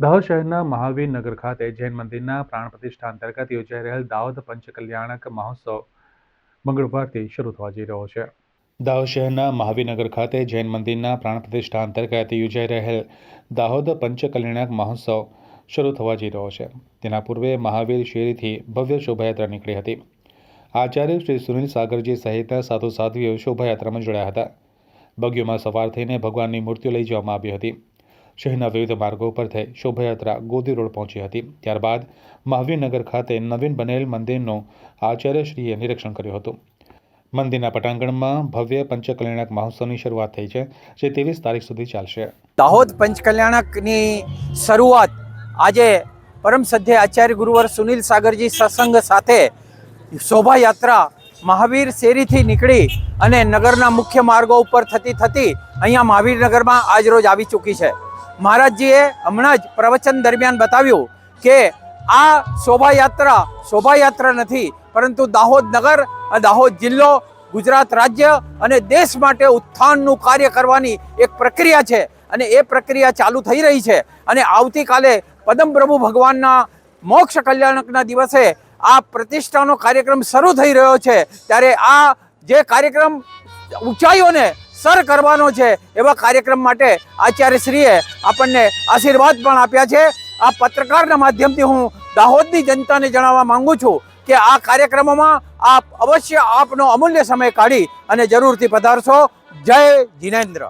દાહોદ શહેરના મહાવીર નગર ખાતે જૈન મંદિરના પ્રાણ પ્રતિષ્ઠા અંતર્ગત યોજાઈ રહેલ દાહોદ પંચકલ્યાણક મહોત્સવ મંગળવારથી શરૂ થવા જઈ રહ્યો છે. દાહોદ શહેરના મહાવીરનગર ખાતે જૈન મંદિરના પ્રાણ પ્રતિષ્ઠા અંતર્ગત યોજાઈ રહેલ દાહોદ પંચકલ્યાણક મહોત્સવ શરૂ થવા જઈ રહ્યો છે. તેના પૂર્વે મહાવીર શેરીથી ભવ્ય શોભાયાત્રા નીકળી હતી. આચાર્ય શ્રી સુનિલ સાગરજી સહિતના સાધુ સાધ્વીઓ શોભાયાત્રામાં જોડાયા હતા. બગીઓમાં સવાર થઈને ભગવાનની મૂર્તિઓ લઈ જવામાં આવી હતી. શહેરના વિવિધ માર્ગો પર થઈ શોભાયાત્રા ગોદી રોડ પહોંચી હતી. ત્યારબાદ મહાવીરનગર ખાતે નવીન બનેલ મંદિરનું આચાર્યશ્રીએ નિરીક્ષણ કર્યું હતું. મંદિરના પટાંગણમાં ભવ્ય પંચકલ્યાણક મહોત્સવની શરૂઆત થઈ છે, જે ત્રેવીસ તારીખ સુધી ચાલશે. દાહોદ પંચકલ્યાણકની શરૂઆત આજે પરમ સધ્ય આચાર્ય ગુરુવર સુનિલ સાગરજી સત્સંગ સાથે શોભાયાત્રા મહાવીર શેરીથી નીકળી અને નગરના મુખ્ય માર્ગો ઉપર થતી થતી અહીંયા મહાવીરનગરમાં આજરોજ આવી ચૂકી છે. મહારાજજીએ હમણાં જ પ્રવચન દરમિયાન બતાવ્યું કે આ શોભાયાત્રા શોભાયાત્રા નથી, પરંતુ દાહોદ નગર દાહોદ જિલ્લો, ગુજરાત રાજ્ય અને દેશ માટે ઉત્થાનનું કાર્ય કરવાની એક પ્રક્રિયા છે અને એ પ્રક્રિયા ચાલુ થઈ રહી છે અને આવતીકાલે પદમ પ્રભુ ભગવાનના મોક્ષ કલ્યાણકના દિવસે આ પ્રતિષ્ઠાનો કાર્યક્રમ શરૂ થઈ રહ્યો છે. ત્યારે આ જે કાર્યક્રમ ઊંચાઈઓને સર કરવાનો છે એવા કાર્યક્રમ માટે આચાર્યશ્રીએ આપણને આશીર્વાદ પણ આપ્યા છે. આ પત્રકારના માધ્યમથી હું દાહોદની જનતાને જણાવવા માંગુ છું કે આ કાર્યક્રમોમાં આપ અવશ્ય આપનો અમૂલ્ય સમય કાઢી અને જરૂરથી પધારશો. જય જિનેન્દ્ર.